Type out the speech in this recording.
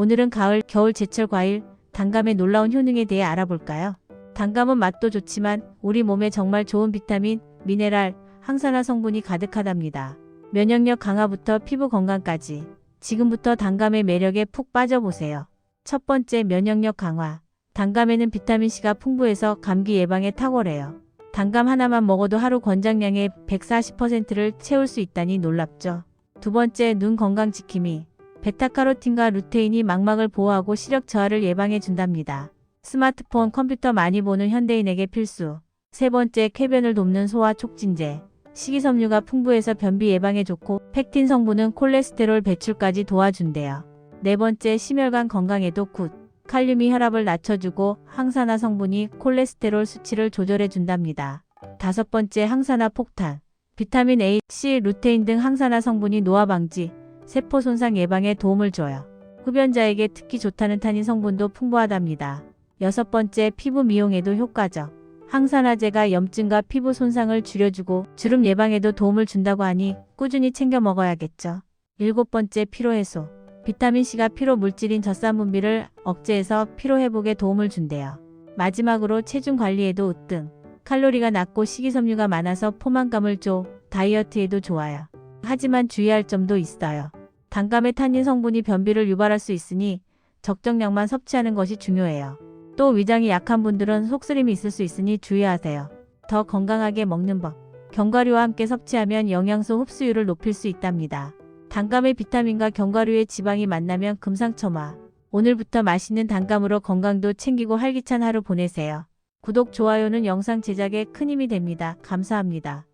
오늘은 가을, 겨울 제철 과일, 단감의 놀라운 효능에 대해 알아볼까요? 단감은 맛도 좋지만 우리 몸에 정말 좋은 비타민, 미네랄, 항산화 성분이 가득하답니다. 면역력 강화부터 피부 건강까지 지금부터 단감의 매력에 푹 빠져보세요. 첫 번째 면역력 강화. 단감에는 비타민C가 풍부해서 감기 예방에 탁월해요. 단감 하나만 먹어도 하루 권장량의 140%를 채울 수 있다니 놀랍죠. 두 번째 눈 건강 지킴이. 베타카로틴과 루테인이 망막을 보호하고 시력 저하를 예방해 준답니다. 스마트폰, 컴퓨터 많이 보는 현대인에게 필수. 세 번째 쾌변을 돕는 소화 촉진제. 식이섬유가 풍부해서 변비 예방에 좋고 팩틴 성분은 콜레스테롤 배출까지 도와준대요. 네 번째 심혈관 건강에도 굿. 칼륨이 혈압을 낮춰주고 항산화 성분이 콜레스테롤 수치를 조절해 준답니다. 다섯 번째 항산화 폭탄. 비타민 A, C, 루테인 등 항산화 성분이 노화 방지, 세포 손상 예방에 도움을 줘요. 흡연자에게 특히 좋다는 탄닌 성분도 풍부하답니다. 여섯 번째 피부 미용에도 효과적. 항산화제가 염증과 피부 손상을 줄여주고 주름 예방에도 도움을 준다고 하니 꾸준히 챙겨 먹어야겠죠. 일곱 번째 피로 해소. 비타민C가 피로 물질인 젖산 분비를 억제해서 피로 회복에 도움을 준대요. 마지막으로 체중 관리에도 으뜸. 칼로리가 낮고 식이섬유가 많아서 포만감을 줘 다이어트에도 좋아요. 하지만 주의할 점도 있어요. 단감의 탄닌 성분이 변비를 유발할 수 있으니 적정량만 섭취하는 것이 중요해요. 또 위장이 약한 분들은 속쓰림이 있을 수 있으니 주의하세요. 더 건강하게 먹는 법. 견과류와 함께 섭취하면 영양소 흡수율을 높일 수 있답니다. 단감의 비타민과 견과류의 지방이 만나면 금상첨화. 오늘부터 맛있는 단감으로 건강도 챙기고 활기찬 하루 보내세요. 구독, 좋아요는 영상 제작에 큰 힘이 됩니다. 감사합니다.